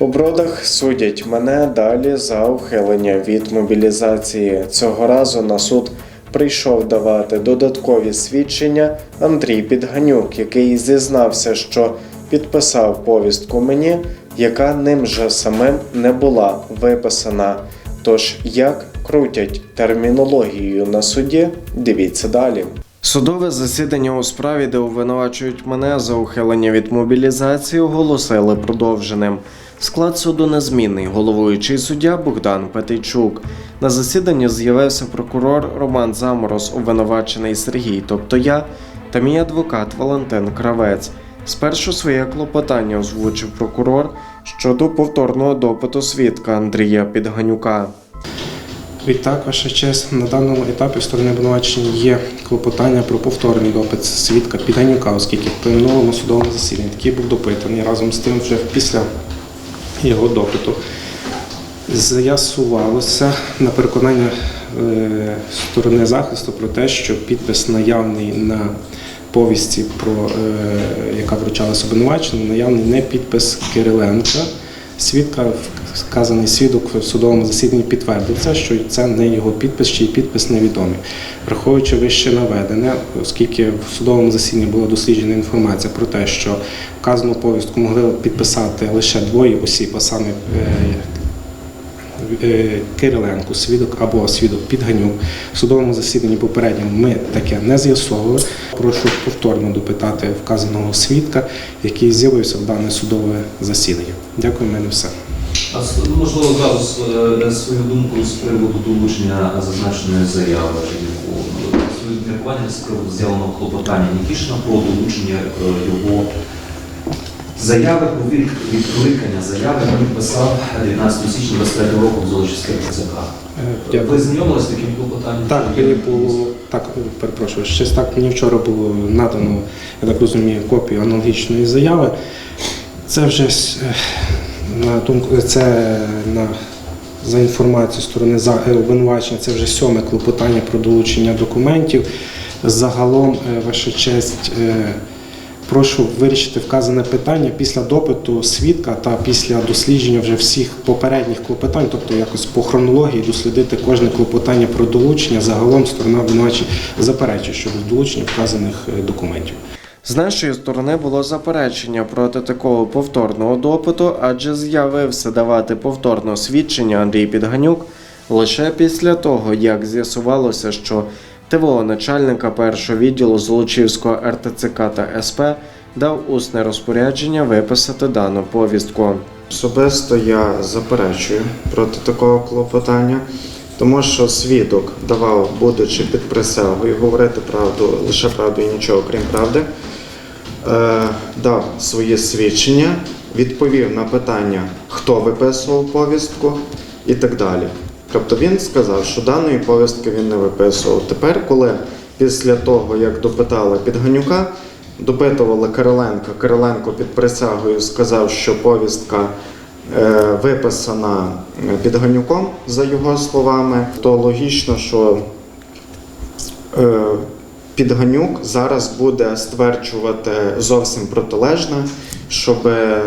У бродах судять мене далі за ухилення від мобілізації. Цього разу на суд прийшов давати додаткові свідчення Андрій Підганюк, який зізнався, що підписав повістку мені, яка ним же самим не була виписана. Тож як крутять термінологією на суді, дивіться далі. Судове засідання у справі, де обвинувачують мене за ухилення від мобілізації, оголосили продовженим. Склад суду незмінний, головуючий суддя Богдан Петейчук. На засіданні з'явився прокурор Роман Замороз, обвинувачений Сергій, тобто я, та мій адвокат Валентин Кравець. Спершу своє клопотання озвучив прокурор щодо повторного допиту свідка Андрія Підганюка. Відтак, ваша честь, на даному етапі сторони обвинувачення є клопотання про повторний допит свідка Підганюка, оскільки при минулому судовому засіданні такий був допитаний разом з тим, вже після його допиту з'ясувалося на переконання е, сторони захисту про те, що підпис наявний на повісті, про, е, яка вручалася обвинуваченому, наявний не підпис Кириленка. Свідка, вказаний свідок в судовому засіданні підтвердив це, що це не його підпис, чи підпис невідомий. Враховуючи вище наведене, оскільки в судовому засіданні була досліджена інформація про те, що вказану повістку могли підписати лише двоє осіб, а саме е, Кириленко, свідок або свідок Підганюк. В судовому засіданні попередньому ми таке не з'ясовували. Прошу повторно допитати вказаного свідка, який з'явився в дане судове засідання. Дякую, мене все. А можливо одразу е, свою думку з приводу долучення зазначеної заяви яку свої міркування з приводу з'явленого клопотання Нікішина про долучення е, його заяви про відкликання заяви він писав 19 січня 23 року в Золочівське РЦК. Ви знайомилися з таким клопотанням? Так, мені було так, перепрошую, щось так мені вчора було надано, я так розумію, копію аналогічної заяви. Це вже е, на думку, це на за інформацією сторони за- е, обвинувачення, це вже сьоме клопотання про долучення документів. Загалом, е, ваша честь, прошу вирішити вказане питання після допиту свідка та після дослідження вже всіх попередніх клопотань, тобто якось по хронології дослідити кожне клопотання про долучення. Загалом сторона обвинувачення заперечує щодо долучення вказаних е, документів. З нашої сторони було заперечення проти такого повторного допиту, адже з'явився давати повторне свідчення Андрій Підганюк лише після того, як з'ясувалося, що ТВО начальника першого відділу Золочівського РТЦК та СП дав усне розпорядження виписати дану повістку. Особисто я заперечую проти такого клопотання, тому що свідок давав, будучи під присягою, говорити правду, лише правду і нічого крім правди е, дав своє свідчення, відповів на питання, хто виписував повістку і так далі. Тобто він сказав, що даної повістки він не виписував. Тепер, коли після того, як допитали Підганюка, допитували Кириленка, Кириленко під присягою сказав, що повістка е, виписана е, Підганюком, за його словами, то логічно, що е, Підганюк зараз буде стверджувати зовсім протилежне, щоб е,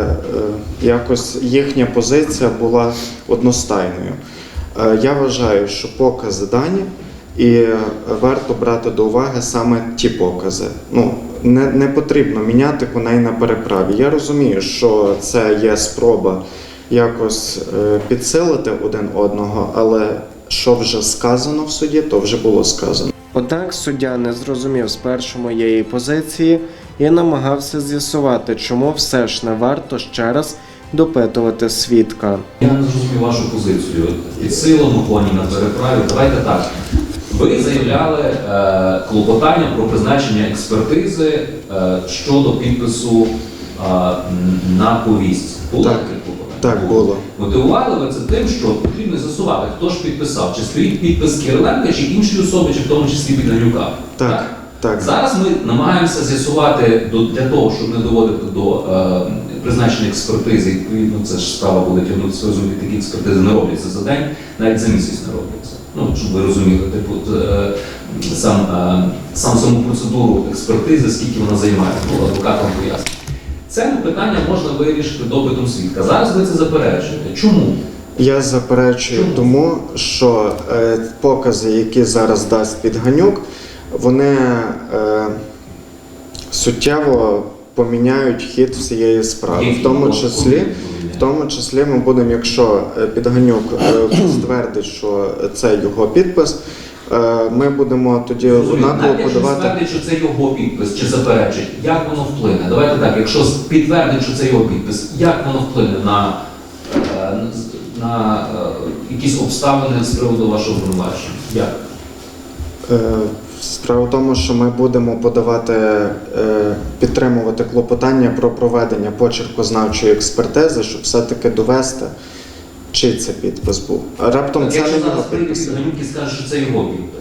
якось їхня позиція була одностайною. Е, Я вважаю, що покази дані, і варто брати до уваги саме ті покази. Ну, не, не потрібно міняти коней на переправі. Я розумію, що це є спроба якось е, підсилити один одного, але що вже сказано в суді, то вже було сказано. Однак суддя не зрозумів спершу моєї позиції і намагався з'ясувати, чому все ж не варто ще раз допитувати свідка. Я не зрозумів вашу позицію. Під силом коні на переправі. Давайте так. Ви заявляли е, клопотання про призначення експертизи е, щодо підпису е, на повістці. Було Так. таке клопотання? Так було. Мотивували ви це тим, що потрібно з'ясувати, хто ж підписав, чи стоїть підпис Кириленка, чи іншої особи, чи в тому числі Підганюка. Так, так. Зараз ми намагаємося з'ясувати до- для того, щоб не доводити до е, призначення експертизи. Відповідно, це ж справа буде тягнутися розуміти, такі експертизи не робляться за день, навіть за місяць не робляться. Ну, щоб ви розуміли, типу, е, сам, е, сам саму процедуру експертизи, скільки вона займає, ну, адвокатам пояснює. Це питання можна вирішити допитом свідка. Зараз ви це заперечуєте. Чому? Я заперечую Чому? тому, що е, покази, які зараз дасть Підганюк, вони е, суттєво поміняють хід всієї справи. В тому числі, в тому числі ми будемо, якщо е, Підганюк е, ствердить, що це його підпис, е, ми будемо тоді однаково Навіть якщо подавати. що це його підпис, чи заперечить, як воно вплине? Давайте так, якщо підтвердить, що це його підпис, як воно вплине на, на е, якісь обставини з приводу вашого обвинувачення? Як? Справа в тому, що ми будемо подавати, е, підтримувати клопотання про проведення почеркознавчої експертизи, щоб все-таки довести, чий це підпис був. А Раптом Так, це якщо не зараз підпис. І скаже, що це його підпис.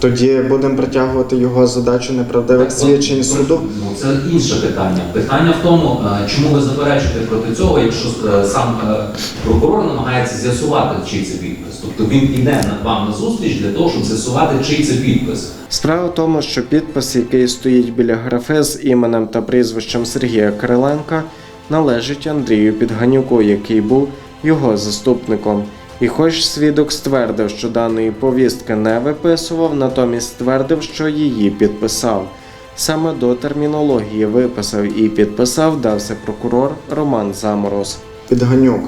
Тоді будемо притягувати його задачу неправдивих Так, свідчень суду. Ну, це інше питання. Питання в тому, е, чому ви заперечуєте проти цього, якщо е, сам е, прокурор намагається з'ясувати, чий це підпис. Тобто він іде на вам на зустріч для того, щоб з'ясувати, чий це підпис. Справа в тому, що підпис, який стоїть біля графи з іменем та прізвищем Сергія Кириленка, належить Андрію Підганюку, який був його заступником. І хоч свідок ствердив, що даної повістки не виписував, натомість ствердив, що її підписав. Саме до термінології виписав і підписав дався прокурор Роман Замороз. Підганюк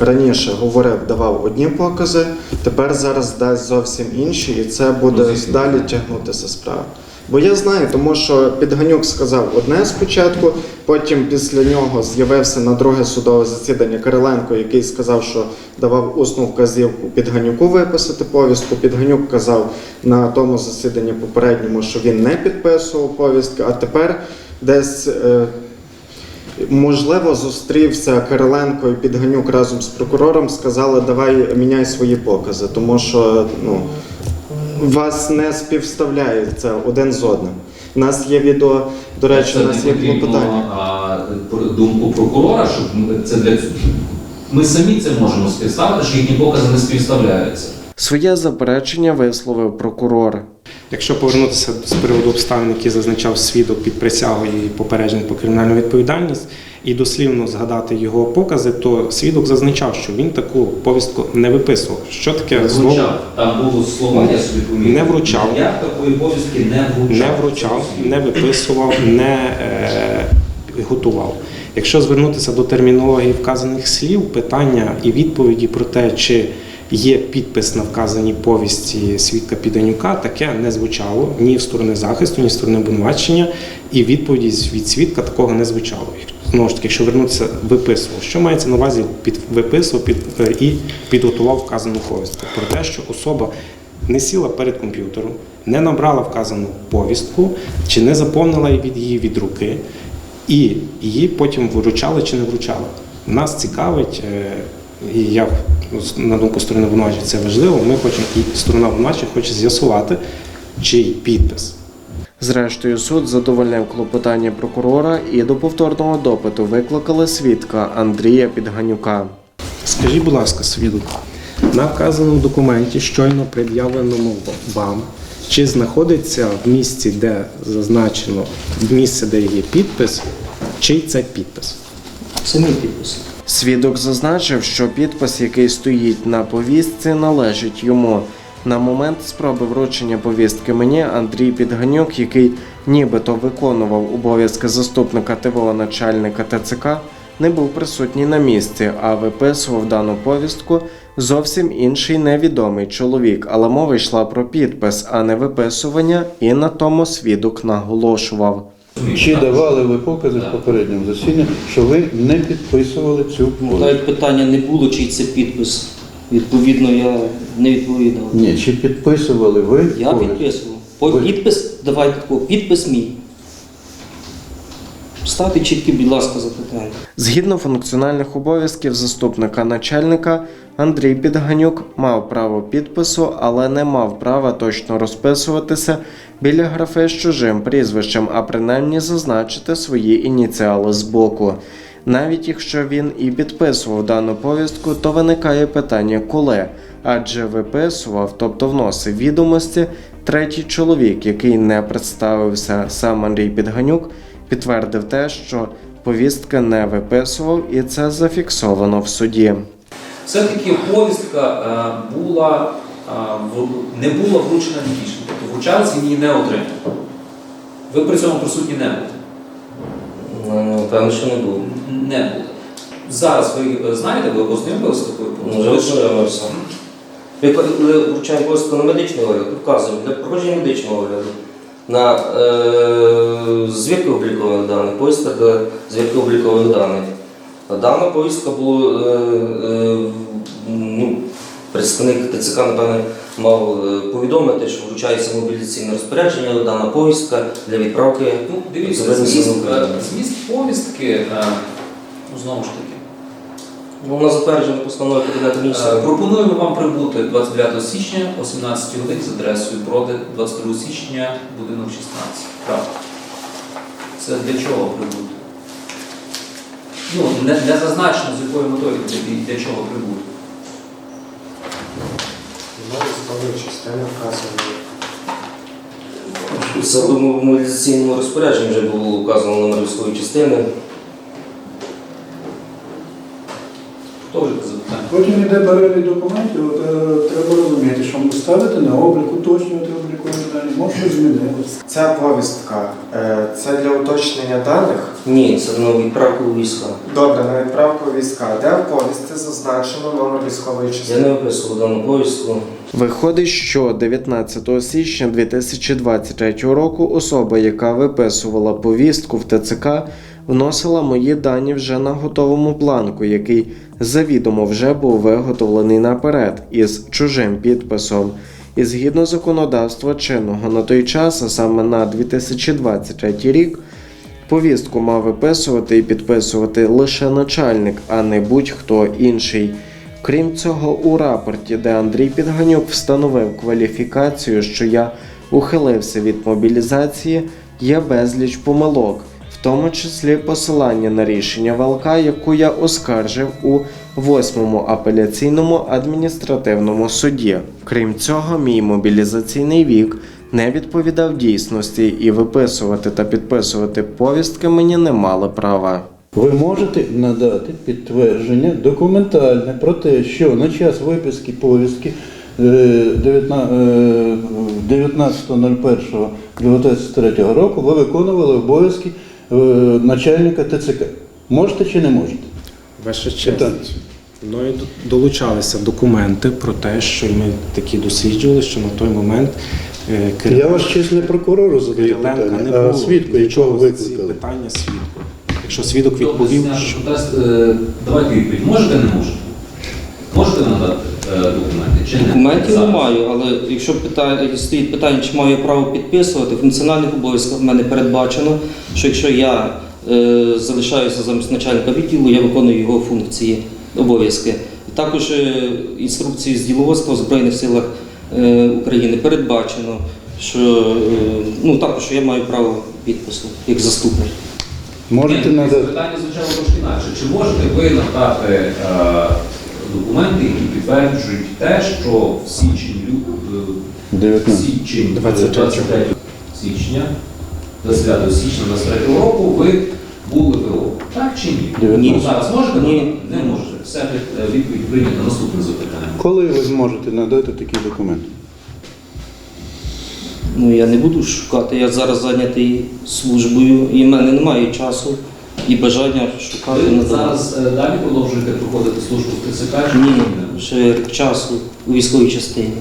раніше говорив, давав одні покази, тепер зараз дасть зовсім інші, і це буде далі тягнутися справа. Бо я знаю, тому що Підганюк сказав одне спочатку, потім після нього з'явився на друге судове засідання Кириленко, який сказав, що давав усну вказівку Підганюку виписати повістку. Підганюк казав на тому засіданні попередньому, що він не підписував повістки, а тепер десь. е, Можливо, зустрівся Кириленко і Підганюк разом з прокурором, сказали, давай міняй свої покази, тому що ну, вас не співставляє це один з одним. У нас є відео, до речі, Це у нас є потрібно, клопотання. а, думку прокурора, щоб ми- це для ми самі це можемо співставити, що їхні покази не співставляються. Своє заперечення висловив прокурор. Якщо повернутися з приводу обставин, які зазначав свідок під присягою і попереджень про кримінальну відповідальність, і дослівно згадати його покази, то свідок зазначав, що він таку повістку не виписував. Що таке слово Вручав. Там було слова, я собі помітив. Не вручав. Я такої повістки не вручав. не вручав, не виписував, не е, готував. Якщо звернутися до термінології вказаних слів, питання і відповіді про те, чи є підпис на вказаній повісті свідка Піданюка, таке не звучало ні в сторони захисту, ні в сторони обвинувачення, і відповіді від свідка такого не звучало. Знову ж таки, якщо вернутися, виписував. Що мається на увазі під виписував під, е, і підготував вказану повістку? Про те, що особа не сіла перед комп'ютером, не набрала вказану повістку, чи не заповнила від її від руки, і її потім вручали чи не вручали. Нас цікавить, е, і я на думку сторони обвинувачення це важливо. Ми хочемо, і сторона обвинувачення хоче з'ясувати, чий підпис. Зрештою, суд задовольнив клопотання прокурора і до повторного допиту викликали свідка Андрія Підганюка. Скажіть, будь ласка, свідок, на вказаному документі, щойно пред'явленому вам, чи знаходиться в місці, де зазначено в місце, де є підпис, чий це підпис? Це мій підпис. Свідок зазначив, що підпис, який стоїть на повістці, належить йому. На момент спроби вручення повістки мені Андрій Підганюк, який нібито виконував обов'язки заступника ТВО начальника ТЦК, не був присутній на місці, а виписував дану повістку зовсім інший невідомий чоловік. Але мова йшла про підпис, а не виписування, і на тому свідок наголошував. Чи давали ви покази в попередньому засіданні, що ви не підписували цю повістку? Навіть питання не було, чий це підпис. Відповідно, я не відповідав. Ні, чи підписували ви Я підписував. По- Ви- Підпис, давайте такого, підпис мій. Ставте чіткі, будь ласка, запитання. Згідно функціональних обов'язків заступника начальника, Андрій Підганюк мав право підпису, але не мав права точно розписуватися біля графи з чужим прізвищем, а принаймні зазначити свої ініціали збоку. Навіть якщо він і підписував дану повістку, то виникає питання коли, адже виписував, тобто вносив відомості, третій чоловік, який не представився сам Андрій Підганюк, підтвердив те, що повістки не виписував, і це зафіксовано в суді. Все-таки повістка е, була, е, не була вручена Нікішин, тобто вручалась він її не отримав. Ви при цьому присутні не були. Ну, Певно, що не було. Не були. Зараз ви е, знаєте, ви ознайомилися з такою ж- ознайомився. Ми вручаємо повістку на медичний огляд, вказуємо для проходження медичного огляду. На е, звірки облікових даних, повістка для звірки облікових даних. Дана повістка була, е, е, ну, представник ТЦК, напевне, мав е, повідомити, що вручається мобілізаційне розпорядження, дана повістка для відправки. Ну, дивіться, зміст, е, зміст повістки, е, ну, знову ж таки, Ну, Вона затверджена постановою Кабінету міністрів. Пропонуємо вам прибути 29 січня о 17 годині з адресою Броди 22 січня, будинок 16. Так. Це для чого прибути? Ну, не, не зазначено, з якою метою для чого прибути. Частини вказаної. В самому мобілізаційному розпорядженні вже було указано номер військової частини. Хто вже запитання? Потім йде перелік документів, от, е, треба розуміти, що ставити на облік, уточнювати облікові дані, може змінитися. Ця повістка е, це для уточнення даних. Ні, це на відправку війська. Добре, на відправку війська, де в повістці зазначено номер військової Я не виписував дану повістку. Виходить, що 19 січня 2023 року особа, яка виписувала повістку в ТЦК, вносила мої дані вже на готовому бланку, який завідомо вже був виготовлений наперед із чужим підписом. І згідно законодавства чинного на той час, а саме на 2023 рік, Повістку мав виписувати і підписувати лише начальник, а не будь-хто інший. Крім цього, у рапорті, де Андрій Підганюк встановив кваліфікацію, що я ухилився від мобілізації, є безліч помилок, в тому числі посилання на рішення ВЛК, яку я оскаржив у 8-му апеляційному адміністративному суді. Крім цього, мій мобілізаційний вік не відповідав дійсності і виписувати та підписувати повістки мені не мали права. Ви можете надати підтвердження документальне про те, що на час виписки повістки е, 19 е, 19.01.2023 року ви виконували обов'язки е, начальника ТЦК. Можете чи не можете? Ваша честь. Мною до- долучалися документи про те, що ми такі досліджували, що на той момент е, Кирил- Я ваш чесний прокурору задаю Кириленка не питання, а свідку, якого викликали. питання свідку. Якщо свідок відповів, зняти що. Е, Давайте відповідь. Можете, не можете? Можете надати е, документи чи ні? Документів Зараз. не маю, але якщо питання, стоїть питання, чи маю я право підписувати, в функціональних обов'язках в мене передбачено, що якщо я е, залишаюся замість начальника відділу, я виконую його функції, обов'язки. Також е, інструкції з діловодства в Збройних силах України передбачено, що е, ну, також що я маю право підпису як заступник. Можете Ні, надати. Питання звучало трошки інакше. Чи можете ви надати е, документи, які підтверджують те, що в січні, е, 19. січень 23 23 січня, 29 січня 23 року ви були ВО? Так чи ні? 19. Ну, зараз можете? Ні. Не можете. Все е, відповідь прийнято. Наступне запитання. Коли ви зможете надати такі документи? Ну я не буду шукати, я зараз зайнятий службою, і в мене немає часу і бажання шукати Ви на зараз е, далі продовжуєте проходити службу в ТЦК? чи Ні, ні? ще рік часу у військовій частині.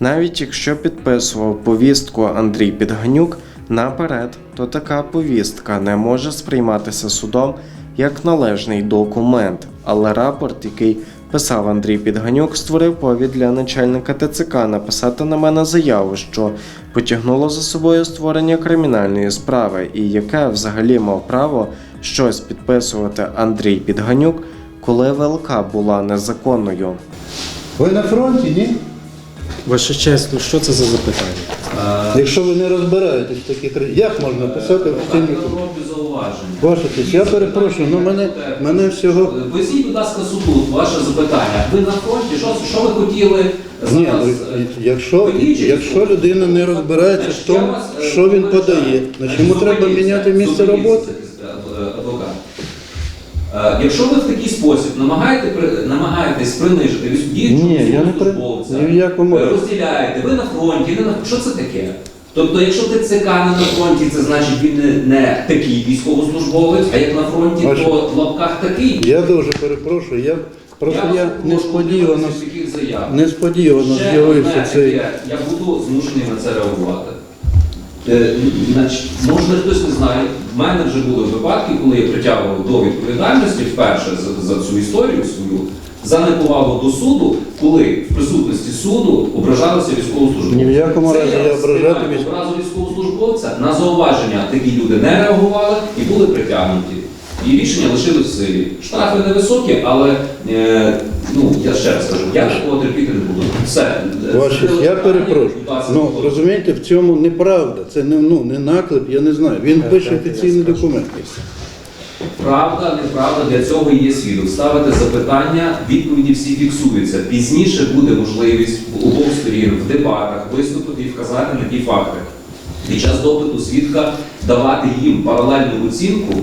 Навіть якщо підписував повістку Андрій Підганюк наперед, то така повістка не може сприйматися судом як належний документ. Але рапорт, який писав Андрій Підганюк, створив повід для начальника ТЦК написати на мене заяву, що потягнуло за собою створення кримінальної справи, і яке взагалі мав право щось підписувати Андрій Підганюк, коли ВЛК була незаконною. Ви на фронті, ні? Ваша честь, ну що це за запитання? Якщо ви не розбираєтесь в таких речах, як можна писати я зауваження. Ваша честь, я перепрошую, ну мене, мене всього. Поясніть, будь ласка, суду ваше запитання. Ви на фронті, що, що ви хотіли Ні, зараз? ну, е, якщо, якщо людина не розбирається в тому, е, що він подає, Значить, йому треба міняти місце роботи. Е, Якщо ви в такий спосіб намагаєте, намагаєтесь принижити діючого я службовця, розділяєте, ви на фронті, не на що це таке? Тобто, якщо ТЦК не на фронті, це значить він не, не такий військовослужбовець, а як на фронті, Бачите. то в лапках такий. Я дуже перепрошую, я просто я, прошу несподівано, несподівано з'явився цей. Я буду змушений на це реагувати. Е, може хтось не знає, в мене вже були випадки, коли я притягував до відповідальності вперше за, за цю історію свою, за неповагу до суду, коли в присутності суду ображалися військовослужбовці. Ні в якому Це разі я ображати військовослужбовця. На зауваження такі люди не реагували і були притягнуті. І рішення лишились в силі. Штрафи невисокі, але е, ну я ще раз кажу, я такого терпіти не буду. Все. Ваші, Закрили я питання, перепрошую. будь ласка, Ну розумієте, в цьому неправда. Це не ну не наклеп, я не знаю. Він пише офіційний документ. Правда, неправда, для цього і є свідок. Ставите запитання, відповіді всі фіксуються. Пізніше буде можливість у обох сторін в дебатах виступити і вказати на ті факти. Під час допиту свідка давати їм паралельну оцінку.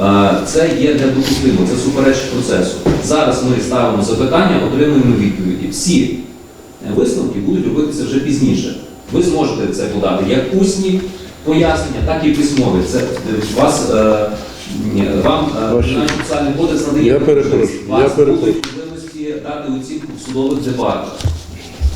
Е, Це є недопустимо, це суперечить процесу. Зараз ми ставимо запитання, отримуємо відповіді. Всі висновки будуть робитися вже пізніше. Ви зможете це подати як усні пояснення, так і письмові. Це е, вас е, вам е, процесуальний кодекс надає Я перепрошую, Вас я будуть перепрошую. можливості дати оцінку в судових дебатах.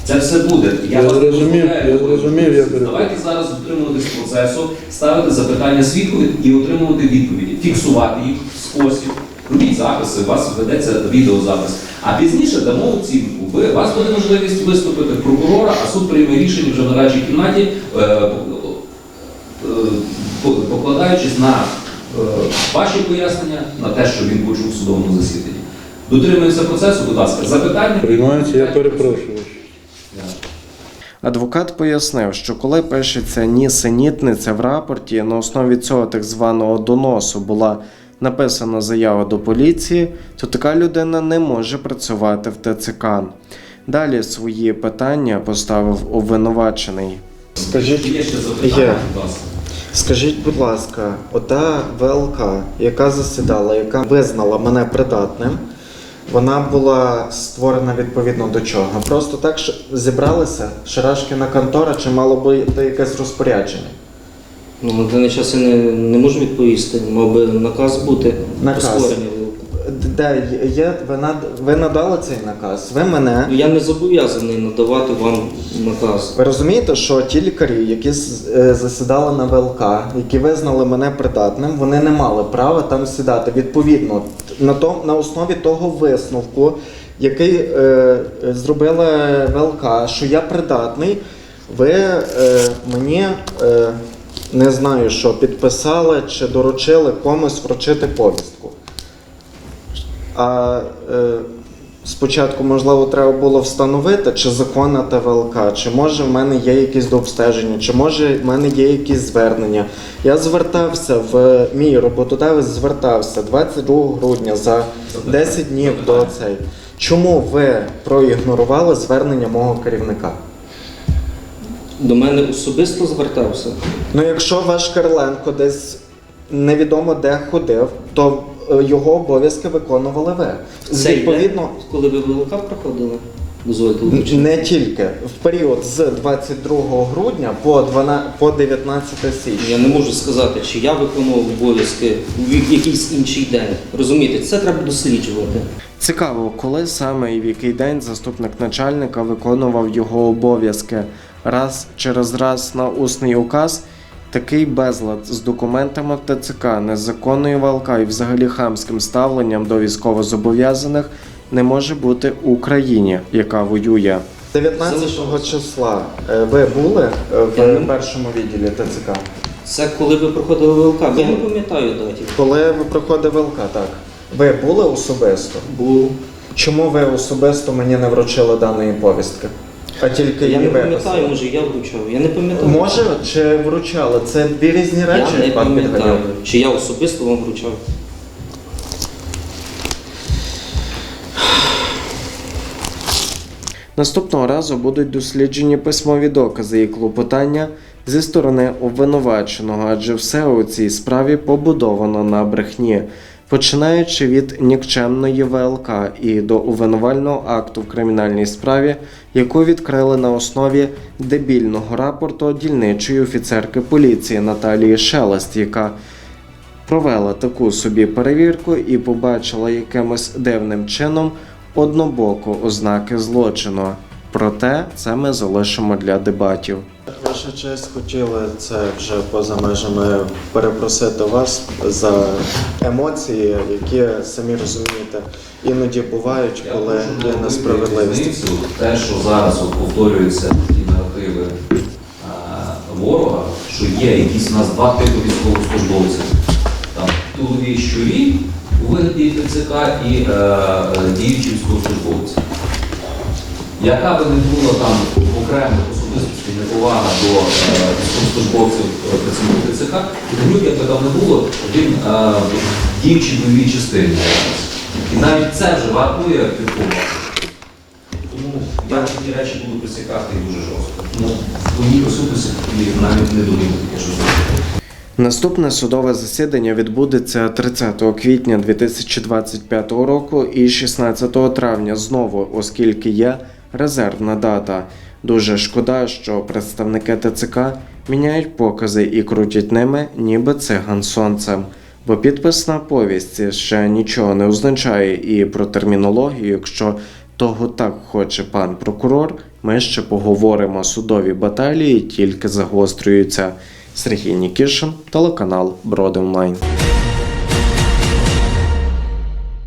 Це все буде. Я зрозумів, я зрозумів, я перепрошую. Давайте зараз дотримуватись процесу, ставити запитання свідку і отримувати відповіді, фіксувати їх в спосіб. Робіть записи, у вас ведеться відеозапис. А пізніше дамо оцінку. Ви, у вас буде можливість виступити прокурора, а суд прийме рішення вже в нарадчій кімнаті, е, е, покладаючись на е, ваші пояснення, на те, що він почув в судовому засіданні. Дотримуємося процесу, будь ласка, запитання. Приймається, я перепрошую. Адвокат пояснив, що коли пишеться нісенітниця в рапорті, на основі цього так званого доносу була написана заява до поліції, то така людина не може працювати в ТЦК. Далі свої питання поставив обвинувачений. Скажіть, Є ще запитання, будь ласка. скажіть, будь ласка, ота ВЛК, яка засідала, яка визнала мене придатним, вона була створена відповідно до чого? Просто так зібралися Шарашкіна контора, чи мало бути якесь розпорядження? Ну, на даний час я не, не можу відповісти. Мав би наказ бути Наказ. про створення. Де є, ви, над, ви надали цей наказ? Ви мене. Ну, Я не зобов'язаний надавати вам наказ. Ви розумієте, що ті лікарі, які з- е, засідали на ВЛК, які визнали мене придатним, вони не мали права там сідати. Відповідно, на, то, на основі того висновку, який е, е, зробила ВЛК, що я придатний, ви е, мені е, не знаю, що підписали чи доручили комусь вручити повістку. А е, спочатку, можливо, треба було встановити, чи законна та ВЛК, чи може в мене є якісь дообстеження, чи може в мене є якісь звернення. Я звертався в мій роботодавець звертався 22 грудня за 10 днів до цей. Чому ви проігнорували звернення мого керівника? До мене особисто звертався. Ну, якщо ваш Карленко десь невідомо де ходив, то його обов'язки виконували ви. Цей Відповідно, коли ви ВЛК проходили, дозвольте. Не тільки в період з 22 грудня по 12, по 19 січня. Я не можу сказати, чи я виконував обов'язки в якийсь інший день. Розумієте, це треба досліджувати. Цікаво, коли саме і в який день заступник начальника виконував його обов'язки. Раз через раз на усний указ. Такий безлад з документами ТЦК, незаконною ВЛК і взагалі хамським ставленням до військовозобов'язаних не може бути в Україні, яка воює. 19 Залишилось. числа е, ви були е, Я не- в першому відділі ТЦК. Це коли ви проходили ВЛК. Я не пам'ятаю датів. Коли ви проходив ВЛК, так. Ви були особисто? Був. Чому ви особисто мені не вручили даної повістки? А тільки Я не пам'ятаю, може я вручав. Я не пам'ятаю. Може, чи вручали? Це дві різні речі, Я не пан пам'ятаю, чи я особисто вам вручав. Наступного разу будуть досліджені письмові докази і клопотання зі сторони обвинуваченого, адже все у цій справі побудовано на брехні. Починаючи від нікчемної ВЛК і до обвинувального акту в кримінальній справі, яку відкрили на основі дебільного рапорту дільничої офіцерки поліції Наталії Шелест, яка провела таку собі перевірку і побачила якимось дивним чином однобоку ознаки злочину. Проте це ми залишимо для дебатів. Ваша честь хотіли це вже поза межами перепросити вас за емоції, які самі розумієте, іноді бувають, коли є несправедливість. Те, що зараз от повторюються ті наративи а, ворога, що є якісь у нас два типи військовослужбовців. Там тилові щурі у вигляді ТЦК і е, е, діючі військовослужбовці. Яка би не була там окремих неповага до е, військовослужбовців е, працівників ТЦК, Гнюк, як би там не було, він е, діючий бойовій частині. І навіть це вже вартує підкупу. Тому я такі речі буду присікати дуже жорстко. Ну, в моїй присутності навіть не думаю таке, що зробити. Наступне судове засідання відбудеться 30 квітня 2025 року і 16 травня знову, оскільки є резервна дата. Дуже шкода, що представники ТЦК міняють покази і крутять ними, ніби циган сонцем. Бо підпис на повісті ще нічого не означає, і про термінологію, якщо того так хоче пан прокурор, ми ще поговоримо. Судові баталії тільки загострюються. Сергій Нікішин, телеканал Броди.